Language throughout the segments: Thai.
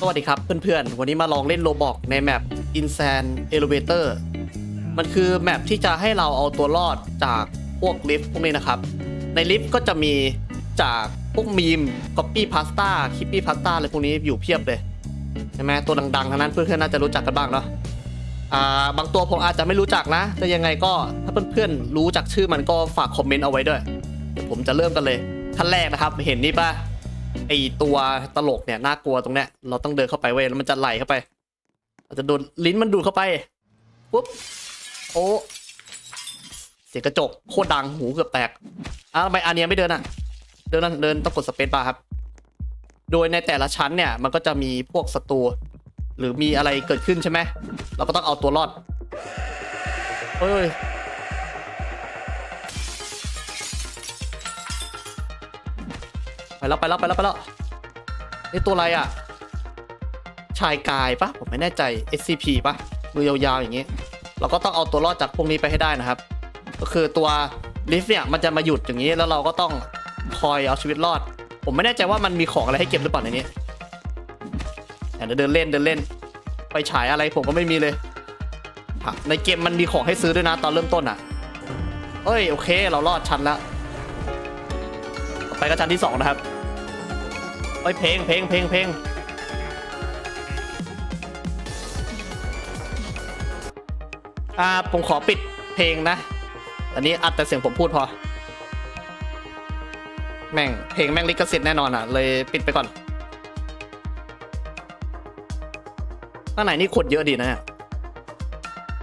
สวัสดีครับเพื่อนๆ วันนี้มาลองเล่นโลบอกในแมป Insan Elevator มันคือแมปที่จะให้เราเอาตัวรอดจากพวกลิฟต์พวกนี้นะครับ ในลิฟต์ก็จะมีจากพวกมีม Copy Pasta Kippy Pasta อะไรพวกนี้อยู่เพียบเลย ใช่ไหมตัวดังๆทั้งนั้นเพื่อนๆ น่าจะรู้จักกันบ้างเนาะอ่าบางตัวผมอาจจะไม่รู้จักนะ แต่ยังไงก็ถ้าเพื่อนๆ รู้จักชื่อมันก็ฝากคอมเมนต์เอาไว้ด้วย เดี๋ยวผมจะเริ่มกันเลยขั้นแรกนะครับ เห็นนี่ปะ ไอตัวตลกเนี่ยน่ากลัวตรงเนี้ยเราต้องเดินเข้าไปเว้ยแล้วมันจะไหลเข้าไปเราจะโดนลิ้นมันดูดเข้าไปปุ๊บโอ้เสียงกระจกโคตรดังหูเกือบแตกอะทำไมอันเนี้ยไม่เดินอะ เดินนั่นเดินต้องกดสเปซบาร์ครับ โดยในแต่ละชั้นเนี่ยมันก็จะมีพวกศัตรูหรือมีอะไรเกิดขึ้นใช่ไหมเราก็ต้องเอาตัวรอดเฮ้ย ไปแล้วไปแล้วไปแล้วไปแล้วนี่ตัวอะไรอะ ชายกายปะผมไม่แน่ใจ SCP ปะมือยาวๆอย่างงี้ เราก็ต้องเอาตัวรอดจากพวกนี้ไปให้ได้นะครับ ก็คือตัวลิฟต์เนี่ยมันจะมาหยุดอย่างนี้แล้วเราก็ต้องคอยเอาชีวิตรอด ผมไม่แน่ใจว่ามันมีของอะไรให้เก็บหรือเปล่าในนี้แต่เดินเล่นเดินเล่น ไปฉายอะไรผมก็ไม่มีเลย ในเกมมันมีของให้ซื้อด้วยนะตอนเริ่มต้นอะเอ้ยโอเค เรารอดชั้นแล้ว ก็ชั้นที่สองนะครับเอ้ยเพลงเพลงเพลงเพลงอ่าผมขอปิดเพลงนะ อันนี้อัดแต่เสียงผมพูดพอ แม่งเพลงแม่งลิขสิทธิ์แน่นอนอะ เลยปิดไปก่อนข้างในนี่ขดเยอะดีนะเนี่ย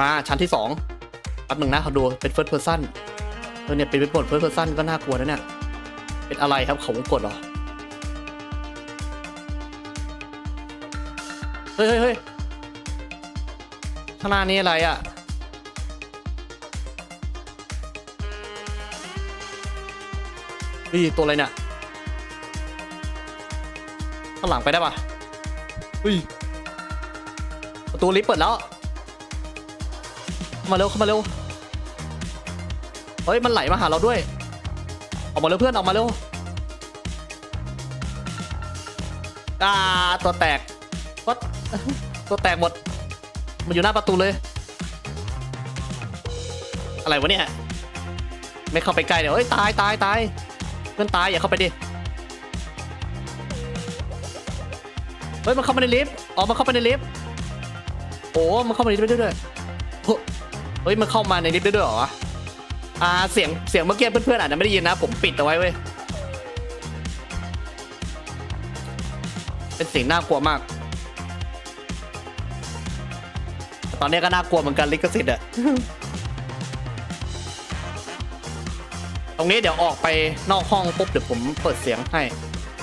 มาชั้นที่สองแป๊บหนึ่งนะเขาดูเป็น first person เออเนี่ยเป็นเป็นบท first person ก็น่ากลัวนะเนี่ย เป็นอะไรครับเขาวงกดเหรอ เฮ้ยเฮ้ยเฮ้ยข้างหน้านี้อะไรอะ นี่ตัวอะไรเนี่ย ข้างหลังไปได้ปะเฮ้ย ประตูลิฟต์เปิดแล้วเข้ามาเร็วเข้ามาเร็ว เฮ้ย มันไหลมาหาเราด้วย ออกมาเร็วเพื่อนออกมาเร็ว อ่าตัวแตกวัดตัวแตกหมด มันอยู่หน้าประตูเลย อะไรวะเนี่ย ไม่เข้าไปใกล้เดี๋ยวเอ้ยตายตายตายเพื่อนตายอย่าเข้าไปดิ เฮ้ยมันเข้ามาในลิฟต์อ๋อมันเข้ามาในลิฟต์โอ้มันเข้ามาในลิฟต์ด้วยด้วยเฮ้ยมันเข้ามาในลิฟต์ด้วยด้วยเหรออ่าเสียงเสียงเมื่อกี้เพื่อนๆอาจจะไม่ได้ยินนะ ผมปิดเอาไว้เว้ย สียงน่ากลัวมาก ตอนนี้ก็น่ากลัวเหมือนกันลิขสิทธิ์อะตรงนี้เดี๋ยวออกไปนอกห้องปุ๊บเดี๋ยวผมเปิดเสียงให้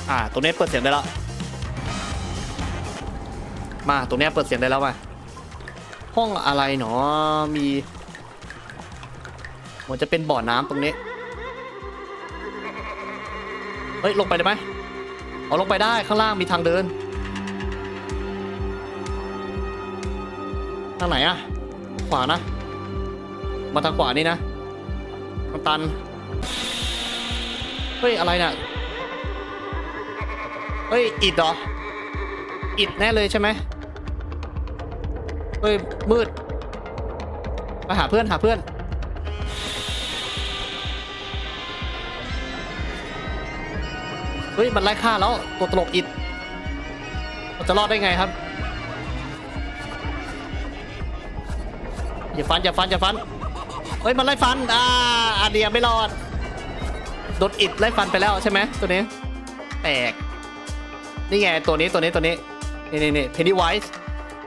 อ่า ตรงนี้เปิดเสียงได้แล้ว มาตรงนี้เปิดเสียงได้แล้วมาห้องอะไรหนอมีเหมือนจะเป็นบ่อน้ำตรงนี้ เฮ้ย ลงไปได้ไหม เอาลงไปได้ข้างล่างมีทางเดิน ทางไหนอะขวานะ มาทางขวานี่นะทางตัน เฮ้ย อะไรเนี่ยเฮ้ย อิดเหรอ อิดแน่เลยใช่ไหมเฮ้ย มืด ไปหาเพื่อนหาเพื่อน เฮ้ย มันไล่ฆ่าแล้ว ตัวตลกอิดเราจะรอดได้ไงครับ อย่าฟัน อย่าฟัน อย่าฟัน เฮ้ย มันไล่ฟัน อ่าอาเดียไม่รอด โดนอิดไล่ฟันไปแล้วใช่ไหมตัวนี้แตกนี่ไง ตัวนี้ตัวนี้ตัวนี้ นี่นี่นี่เพนนีไวส์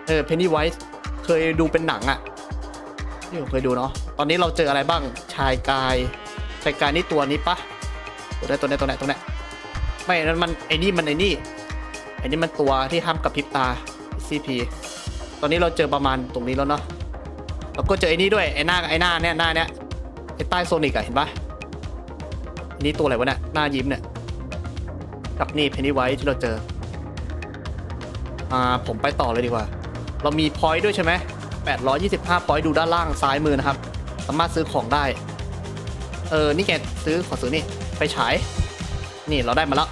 เออเพนนีไวส์เคยดูเป็นหนังอะที่ผมเคยดูเนาะ ตอนนี้เราเจออะไรบ้าง ชายกาย ชายกายนี่ตัวนี้ปะตัวไหนตัวไหนตัวไหนตัวไหน ไม่นั่นมันไอ้นี่มันไอ้นี่ไอ้นี่มันตัวที่ห้ามกับพริบตา CP ตอนนี้เราเจอประมาณตรงนี้แล้วเนาะแล้วก็เจอไอ้นี่ด้วยไอ้หน้าไอ้หน้าเนี่ยหน้าเนี่ยไอ้ใต้โซนิกอะเห็นปะอันนี้ตัวอะไรวะเนี่ยหน้ายิ้มเนี่ยกับนี่เพนนีไวท์ที่เราเจออ่าผมไปต่อเลยดีกว่า เรามีพอยต์ด้วยใช่ไหม825พอยต์ดูด้านล่างซ้ายมือนะครับ สามารถซื้อของได้ เออ นี่แกซื้อขอซื้อนี่ไฟฉาย นี่เราได้มาแล้ว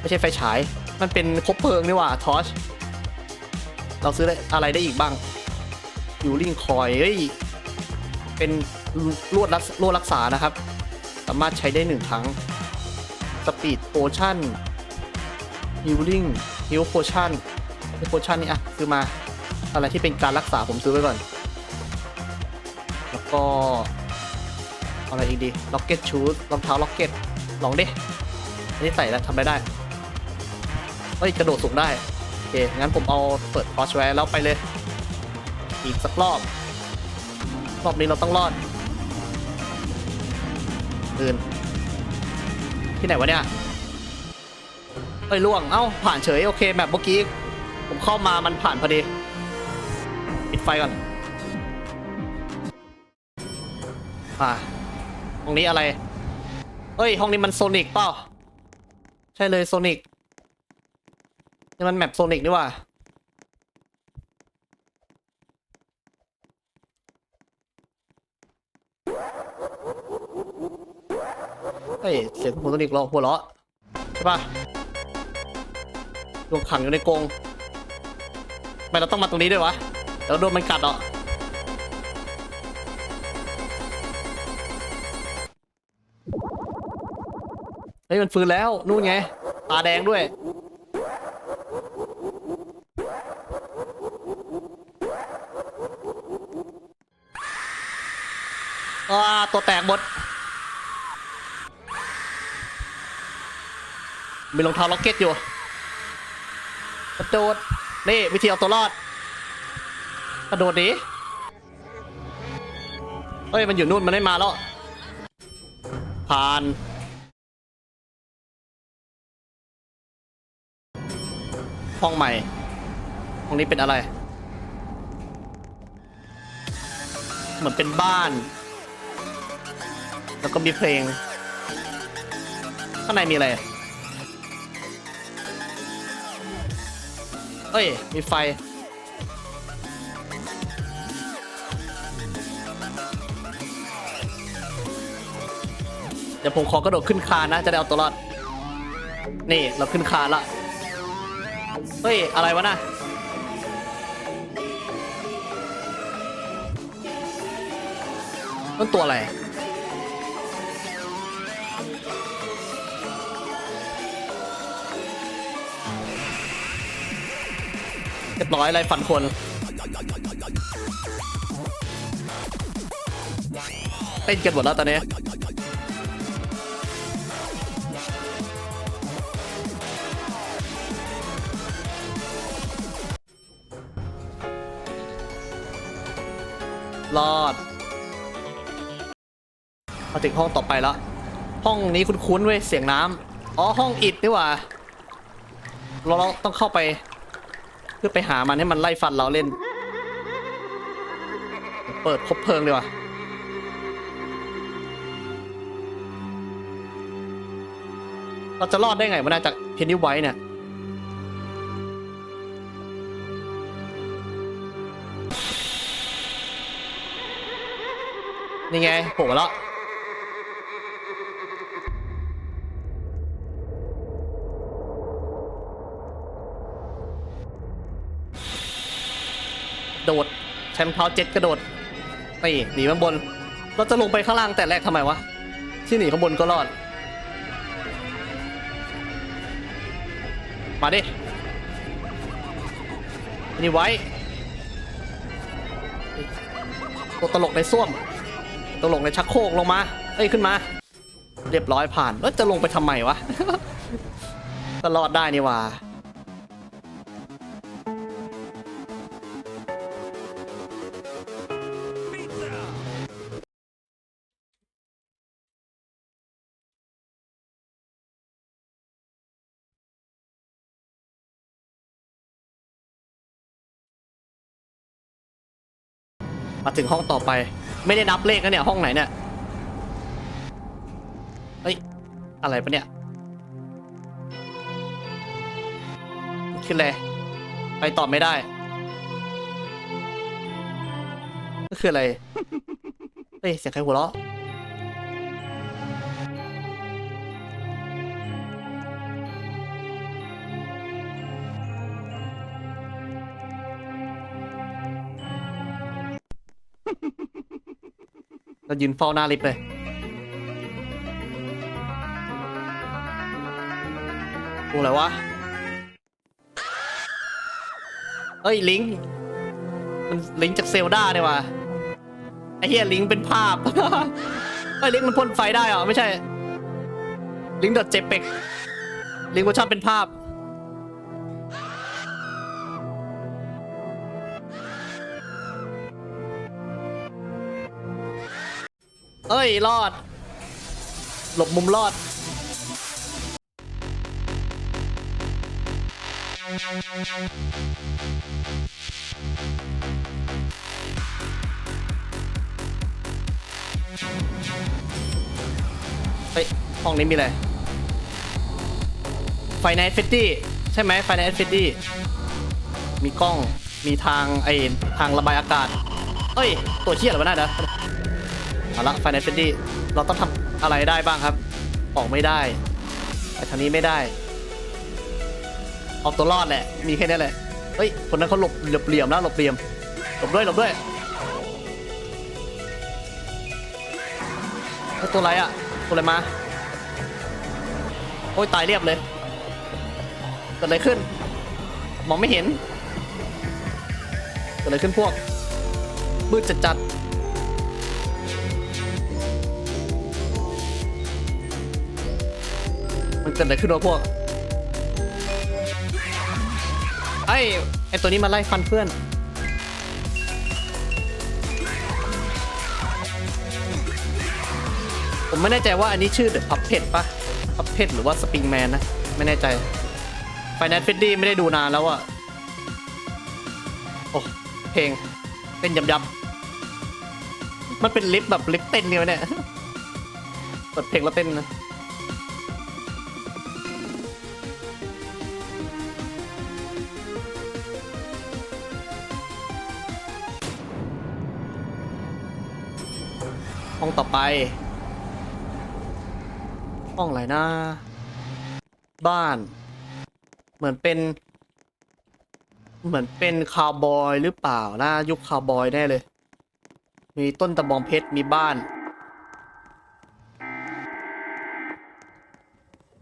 ไม่ใช่ไฟฉาย มันเป็นคบเพลิงนี่ว่าทอชเราซื้ออะไรได้อีกบ้างยูริงคอยเฮ้ยเป็นลวดรักลวดรักษานะครับ สามารถใช้ได้หนึ่งครั้งสปีดโพชั่นฮิลลิ่งฮิลโพชั่นโพชั่นนี่อะซื้อมาอะไรที่เป็นการรักษาผมซื้อไว้ก่อน แล้วก็อาอะไรอีกดีล็อกเก็ตชูดรองเท้าล็อกเก็ตลองดิ อันนี้ใส่แล้วทำได้ได้เฮ้ยกระโดดสูงได้ โอเค งั้นผมเอาเปิดพอชไว้แล้วไปเลย อีกสักรอบ รอบนี้เราต้องรอดอื่นที่ไหนวะเนี่ยเอ้ยล่วง เอ้า ผ่านเฉย โอเคแบบเมื่อกี้ ผมเข้ามามันผ่านพอดี ปิดไฟก่อน อ่า ห้องนี้อะไรเฮ้ย ห้องนี้มันโซนิกเปล่า ใช่เลยโซนิกนี่มันแมปโซนิกนี่หว่าเฮ้ยเสียงโซนิกเราะหัวเราะใช่ปะโดนขังอยู่ในกรงทำไมเราต้องมาตรงนี้ด้วยวะเดี๋ยวโดนมันกัดเหรอ ฮ้ยมันฟื้นแล้วนู่นไงตาแดงด้วย อ่าตัวแตกหมดมีรองเท้าล็อกเก็ตอยู่กระโดดนี่วิธีเอาตัวรอดกระโดดดิเฮ้ยมันอยู่นู่นมันไม่มาแล้วผ่าน ห้องใหม่ ห้องนี้เป็นอะไร เหมือนเป็นบ้าน แล้วก็มีเพลง ข้างในมีอะไร เอ้ย มีไฟ เดี๋ยวผมขอกระโดดขึ้นคานนะ จะได้เอาตัวรอด นี่ เราขึ้นคานละ เฮ้ย อะไรวะน่ะนั่นตัวอะไร เรียบร้อยอะไรฟันคน เต้นกันหมดแล้วตอนนี้ รอดมาถึงห้องต่อไปแล้ว ห้องนี้คุ้นๆเว้ยเสียงน้ำอ๋อห้องอิดนี่หว่าเราเราต้องเข้าไป เพื่อไปหามันให้มันไล่ฟันเราเล่น เปิดคบเพลิงดีกว่าเราจะรอดได้ไงวะน่าจากเพนนีไวท์เนี่ย นี่ไงโผล่มาแล้วโดดแชมป์เท้าเจ็ดกระโดดนี่หนีข้างบน เราจะลงไปข้างล่างแต่แรกทำไมวะ ที่หนีข้างบนก็รอด มาดิ นี่ไว้ตัวตลกในส้วม ตลกในชักโครกลงมาเอ้ยขึ้นมา เรียบร้อยผ่านแล้วจะลงไปทำไมวะก็รอดได้นี่ว่ามาถึงห้องต่อไป ไม่ได้นับเลขนะเนี่ยห้องไหนเนี่ยเฮ้ยอะไรปะเนี่ยขึ้นเลยไปตอบไม่ได้ก็คืออะไรเฮ้ยเสียงใครหัวเราะ เรายืนเฝ้าหน้าลิฟต์เลย ตัวอะไรวะ เฮ้ย ลิงมันลิงจากเซลดาเนี่ยว่ะไอ้เหี้ยลิงเป็นภาพ เฮ้ยลิงมันพ่นไฟได้เหรอ ไม่ใช่ ลิงดอทเจเป็กลิงก์เวอร์ชันเป็นภาพ เอ้ย รอด หลบมุมรอด เฮ้ย ห้องนี้มีอะไร ไฟในเฟตตี้ใช่ไหมไฟในเฟตตี้มีกล้อง มีทางไอทางระบายอากาศ เอ้ย ตัวเชี่ยหรือวะน่าเด้อ เอาละไฟในเฟตตี้เราต้องทำอะไรได้บ้างครับ ออกไม่ได้ไปทางนี้ไม่ได้เอาตัวรอดแหละ มีแค่นี้แหละ เฮ้ย คนนั้นเขาหลบหลบเหลี่ยมนะหลบเหลี่ยม หลบด้วยหลบด้วยเฮ้ยตัวอะไรอะ ตัวอะไรมา โอ้ยตายเรียบเลย เกิดอะไรขึ้น มองไม่เห็น เกิดอะไรขึ้นพวกมืดจัดจัด เกิดอะไรขึ้นวะพวก ไอ้ไอ้ตัวนี้มาไล่ฟันเพื่อน ผมไม่แน่ใจว่าอันนี้ชื่อเดอะพับเพ t ปะพับเพ t หรือว่าสปริงแมนนะ ไม่แน่ใจไฟแนนซ์เฟดดี้ไม่ได้ดูนานแล้วอะโอ้ เพลงเต้นยำยำมันเป็นลิฟต์แบบลิฟต์เต้นเนี่ยวเนี่ยเปิดเพลงแล้วเต้นนะ ไป ห้องอะไรนะ บ้าน เหมือนเป็น เหมือนเป็นคาวบอยหรือเปล่านะยุคคาวบอยแน่เลย มีต้นตะบองเพชรมีบ้าน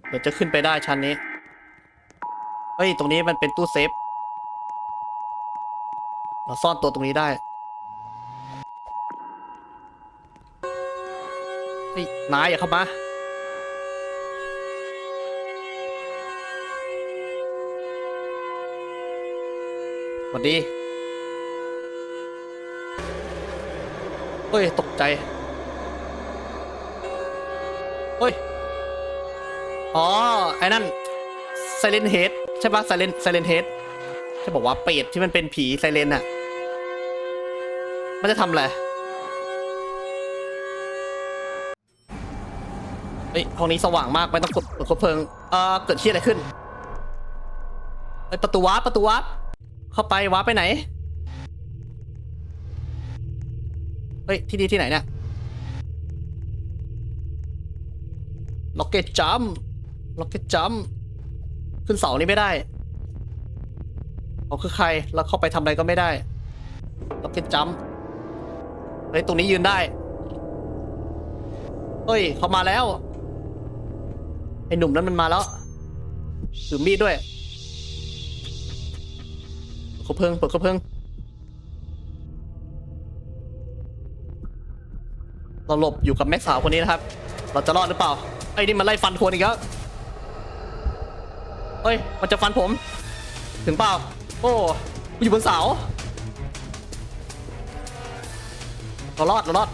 เดี๋ยวจะขึ้นไปได้ชั้นนี้ เฮ้ย ตรงนี้มันเป็นตู้เซฟ เราซ่อนตัวตรงนี้ได้ นายอย่าเข้ามาสวัสดี เฮ้ย ตกใจ เฮ้ย อ๋อ ไอ้นั่น Silent Head ใช่ปะ Silent Silent Head จะบอกว่าเป็ดที่มันเป็นผีไซเลนอะมันจะทำอะไร เฮ้ยห้องนี้สว่างมากไม่ต้องกดกดคบเพลิงเอ่อเกิดที่อะไรขึ้นเฮ้ยประตูวาร์ปประตูวาร์ปเข้าไปวาร์ปไปไหนเฮ้ยที่นี่ที่ไหนเนี่ยล็อกเก็ตจัมล็อกเก็ตจัมขึ้นเสานี้ไม่ได้เขาคือใครแล้วเข้าไปทำอะไรก็ไม่ได้ล็อกเก็ตจัมเฮ้ยตรงนี้ยืนได้ เฮ้ยเขามาแล้ว อ้หนุ่มนั้นมันมาแล้วถือมีดด้วยเปิดเขาเพลิงเปิดเขาเพลิงเราหลบอยู่กับแม็กสาวคนนี้นะครับ เราจะรอดหรือเปล่า ไอ้นี่มันไล่ฟันทวนอีกแล้วเฮ้ย มันจะฟันผม ถึงเปล่า โอ้อยู่บนเสา เรารอด เรารอด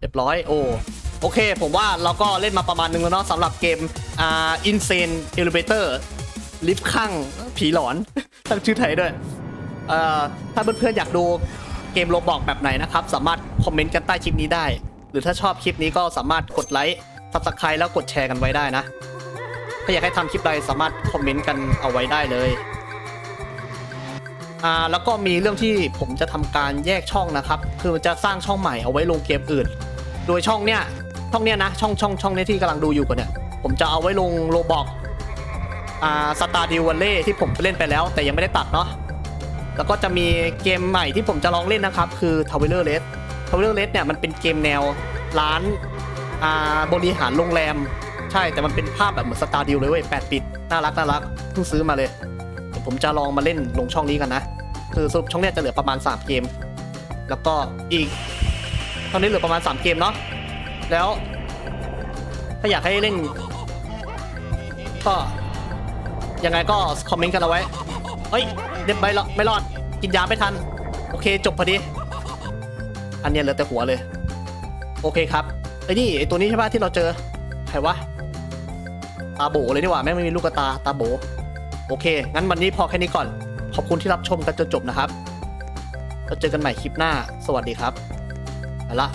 เรียบร้อย โอ้ โอเค ผมว่าเราก็เล่นมาประมาณนึงแล้วเนาะสำหรับเกมอ่า Insane Elevator ลิฟต์ข้างผีหลอนตั้งชื่อไทยด้วยเอ่อถ้าเพื่อนๆอยากดูเกมโรบอกแบบไหนนะครับ สามารถคอมเมนต์กันใต้คลิปนี้ได้ หรือถ้าชอบคลิปนี้ก็สามารถกดไลค์ subscribe แล้วกดแชร์กันไว้ได้นะ ถ้าอยากให้ทำคลิปใดสามารถคอมเมนต์กันเอาไว้ได้เลยอ่าแล้วก็มีเรื่องที่ผมจะทำการแยกช่องนะครับ คือจะสร้างช่องใหม่เอาไว้ลงเกมอื่น โดยช่องเนี้ย ช่องเนี้ยนะ ช่องช่องช่องเนี้ยที่กำลังดูอยู่กันเนี่ย ผมจะเอาไว้ลงโรบอกอ่าสตาร์ดิววันเล่ที่ผมเล่นไปแล้ว แต่ยังไม่ได้ตัดเนาะแล้วก็จะมีเกมใหม่ที่ผมจะลองเล่นนะครับ คือ t o w e r Red t o w e r Red เนี่ยมันเป็นเกมแนวร้านอ่าบริหารโรงแรม ใช่แต่มันเป็นภาพแบบเหมือนสตาร์ดิวเลยเว้ยแปดปิดน่ารักน่ารักเพิ่งซื้อมาเลยเดี๋ยวผมจะลองมาเล่นลงช่องนี้กันนะคือสรุปช่องเนี้ยจะเหลือประมาณ 3 เกม แล้วก็อีกตอนนี้เหลือประมาณ 3 เกมเนาะ แล้ว ถ้าอยากให้เล่น ก็ยังไงก็คอมเมนต์กันเอาไว้ เฮ้ยเด็บไม่รอดไม่รอด กินยาไม่ทัน โอเคจบพอดี อันเนี้ยเหลือแต่หัวเลย โอเคครับไอ้นี่ไอ้ตัวนี้ใช่ปะที่เราเจอ ใครวะ ตาโบเลยนี่หว่าแม่งไม่มีลูกตาตาโบ โอเค งั้นวันนี้พอแค่นี้ก่อน ขอบคุณที่รับชมกันจนจบนะครับเราเจอกันใหม่คลิปหน้า สวัสดีครับไปละ